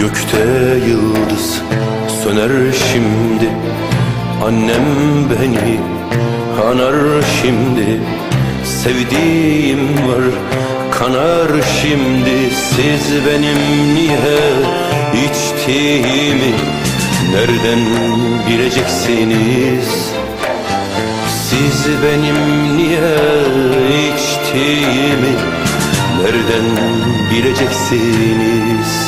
Gökte yıldız söner şimdi. Annem beni anar şimdi. Sevdiğim var kanar şimdi. Siz benim niye içtiğimi Nereden bileceksiniz? Siz benim niye içtiğimi Nereden bileceksiniz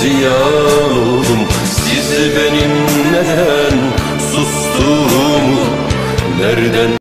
ziyan oldum. Siz benim neden sustuğumu Nereden